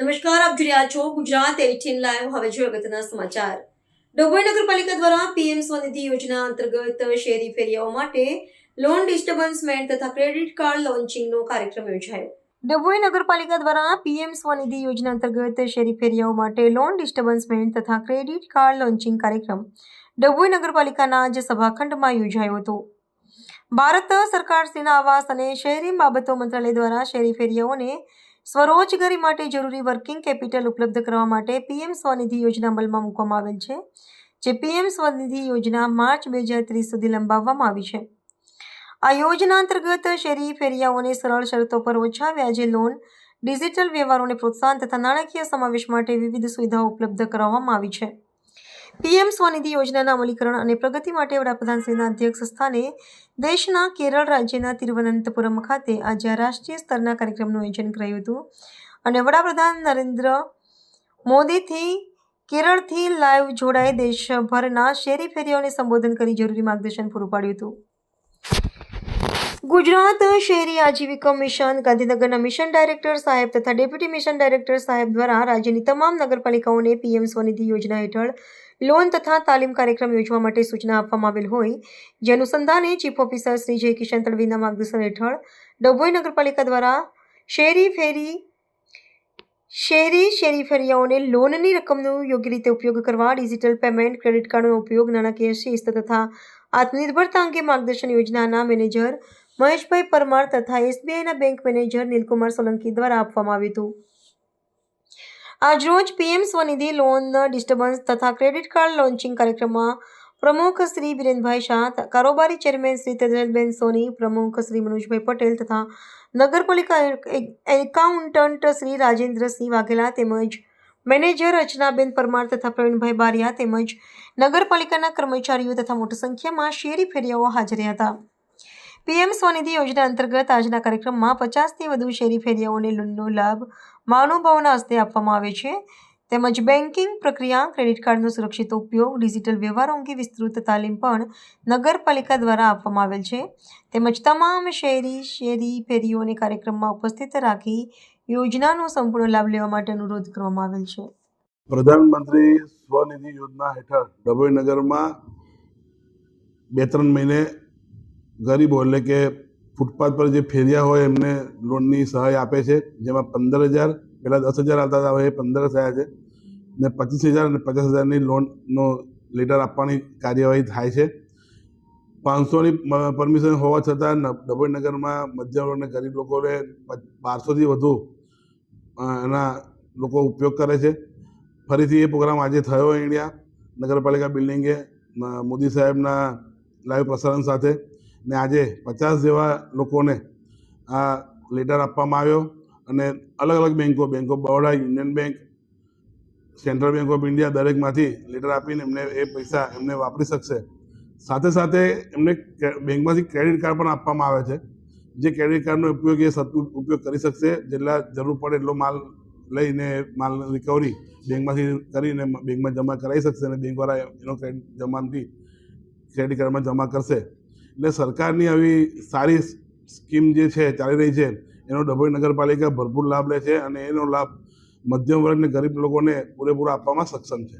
જોઈ રહ્યા છો ગુજરાત એટીન લાઈવ હવે જોઈએ અગત્યના સમાચાર. ડભોઈ નગરપાલિકા દ્વારા પીએમ સ્વનિધિ યોજના અંતર્ગત શેરી ફેરિયાઓ માટે લોન ડિસ્ટર્બન્સમેન્ટ તથા ક્રેડિટ કાર્ડ લોન્ચિંગનો કાર્યક્રમ યોજાયો. ડભોઈ નગરપાલિકા દ્વારા પીએમ સ્વનિધિ યોજના અંતર્ગત શેરી ફેરિયાઓ માટે લોન ડિસ્ટર્બન્સમેન્ટ તથા ક્રેડિટ કાર્ડ લોન્ચિંગ કાર્યક્રમ ડભોઈ નગરપાલિકાના જ સભાખંડમાં યોજાયો હતો. ભારત સરકારશ્રીના આવાસ અને શહેરી બાબતો મંત્રાલય દ્વારા શેરી ફેરિયાઓને સ્વરોજગારી માટે જરૂરી વર્કિંગ કેપિટલ ઉપલબ્ધ કરવા માટે પીએમ સ્વનિધિ યોજના અમલમાં મૂકવામાં આવેલ છે, જે પીએમ સ્વનિધિ યોજના માર્ચ બે હજાર ત્રીસ સુધી લંબાવવામાં આવી છે. આ યોજના અંતર્ગત શહેરી ફેરિયાઓને સરળ શરતો પર ઓછા વ્યાજે લોન, ડિજિટલ વ્યવહારોને પ્રોત્સાહન તથા નાણાકીય સમાવેશ માટે વિવિધ સુવિધાઓ ઉપલબ્ધ કરાવવામાં આવી છે. પીએમ સ્વનિધિ યોજનાના અમલીકરણ અને પ્રગતિ માટે વડાપ્રધાનશ્રીના અધ્યક્ષ સ્થાને દેશના કેરળ રાજ્યના તિરુવનંતપુરમ ખાતે આજે રાષ્ટ્રીય સ્તરના કાર્યક્રમનું આયોજન કરાયું હતું. અને વડાપ્રધાન નરેન્દ્ર મોદીથી કેરળથી લાઈવ જોડાઈ દેશભરના શેરી ફેરીઓને સંબોધન કરી જરૂરી માર્ગદર્શન પૂરું પાડ્યું હતું. ગુજરાત શહેરી આજીવિકા મિશન, ગાંધીનગરના મિશન ડાયરેક્ટર સાહેબ તથા ડેપ્યુટી મિશન ડાયરેક્ટર સાહેબ દ્વારા રાજ્યની તમામ નગરપાલિકાઓને પીએમ સ્વનિધિ યોજના હેઠળ લોન તથા તાલીમ કાર્યક્રમ યોજવા માટે સૂચના આપવામાં આવેલ હોય, જે અનુસંધાને ચીફ ઓફિસર શ્રી જય કિશન તડવીના માર્ગદર્શન હેઠળ ડભોઈ નગરપાલિકા દ્વારા શેરી ફેરી, શેરી શેરી ફેરિયાઓને લોનની રકમનો યોગ્ય રીતે ઉપયોગ કરવા, ડિજિટલ પેમેન્ટ, ક્રેડિટ કાર્ડનો ઉપયોગ, નાણાકીય શિસ્ત તથા આત્મનિર્ભરતા અંગે માર્ગદર્શન યોજનાના મેનેજર મહેશભાઈ પરમાર તથા એસબીઆઈના બેંક મેનેજર નીલકુમાર સોલંકી દ્વારા આપવામાં આવ્યું હતું. આજરોજ પીએમ સ્વનિધિ લોન ડિસ્ટર્બન્સ તથા ક્રેડિટ કાર્ડ લોન્ચિંગ કાર્યક્રમમાં પ્રમુખ શ્રી વિરેનભાઈ શાહ કારોબારી ચેરમેન શ્રી તેજલબેન સોની, પ્રમુખ શ્રી મનોજભાઈ પટેલ તથા નગરપાલિકા એકાઉન્ટન્ટ શ્રી રાજેન્દ્રસિંહ વાઘેલા તેમજ મેનેજર રચનાબેન પરમાર તથા પ્રવીણભાઈ બારિયા તેમજ નગરપાલિકાના કર્મચારીઓ તથા મોટી સંખ્યામાં શેરી ફેરિયાઓ હાજર હતા. પીએમ સ્વનિધિ યોજના અંતર્ગત આજના કાર્યક્રમમાં પચાસથી વધુ શેરી ફેરિયાઓને લોનનો લાભ મહાનુભાવોના હસ્તે આપવામાં આવે છે. તેમજ બેન્કિંગ પ્રક્રિયા, ક્રેડિટ કાર્ડનો સુરક્ષિત ઉપયોગ, ડિજિટલ વ્યવહારો અંગે વિસ્તૃત તાલીમ પણ નગરપાલિકા દ્વારા આપવામાં આવેલ છે. તેમજ તમામ શહેરી શેરી ફેરીઓને કાર્યક્રમમાં ઉપસ્થિત રાખી યોજનાનો સંપૂર્ણ લાભ લેવા માટે અનુરોધ કરવામાં આવેલ છે. પ્રધાનમંત્રી સ્વનિધિ યોજના હેઠળ ડભોઈ નગરમાં બે ત્રણ મહિને ગરીબો, એટલે કે ફૂટપાથ પર જે ફેરિયા હોય એમને લોનની સહાય આપે છે, જેમાં પંદર હજાર, પહેલાં દસ હજાર આવતા હતા, હવે પંદર થયા છે. ને પચીસ હજાર અને પચાસ હજારની લોનનો લેટર આપવાની કાર્યવાહી થાય છે. પાંચસોની પરમિશન હોવા છતાં ન- ડભોઈ નગરમાં મધ્યમ અને ગરીબ લોકોને બારસોથી વધુ એના લોકો ઉપયોગ કરે છે. ફરીથી એ પ્રોગ્રામ આજે થયો ઇન્ડિયા નગરપાલિકા બિલ્ડિંગે મોદી સાહેબના લાઈવ પ્રસારણ સાથે. ને આજે પચાસ જેવા લોકોને આ લેટર આપવામાં આવ્યો અને અલગ અલગ બેન્કો bank of Baroda union bank central bank of India દરેકમાંથી letter આપીને એમને એ પૈસા એમને વાપરી શકશે. સાથે સાથે એમને બેંકમાંથી ક્રેડિટ કાર્ડ પણ આપવામાં આવે છે. જે ક્રેડિટ કાર્ડનો ઉપયોગ એ ઉપયોગ કરી શકશે. જેટલા જરૂર પડે એટલો માલ લઈને માલ રિકવરી બેંકમાંથી કરીને બેંકમાં જમા કરાવી શકશે અને બેંકવાળા એનો ક્રેડિટ જમાથી ક્રેડિટ કાર્ડમાં જમા કરશે. એટલે સરકારની આવી સારી સ્કીમ જે છે, ચાલી રહી છે, એનો ડભોઈ નગરપાલિકા ભરપૂર લાભ લે છે અને એનો લાભ મધ્યમ વર્ગ અને ગરીબ લોકોને પૂરેપૂરો આપવામાં સક્ષમ છે.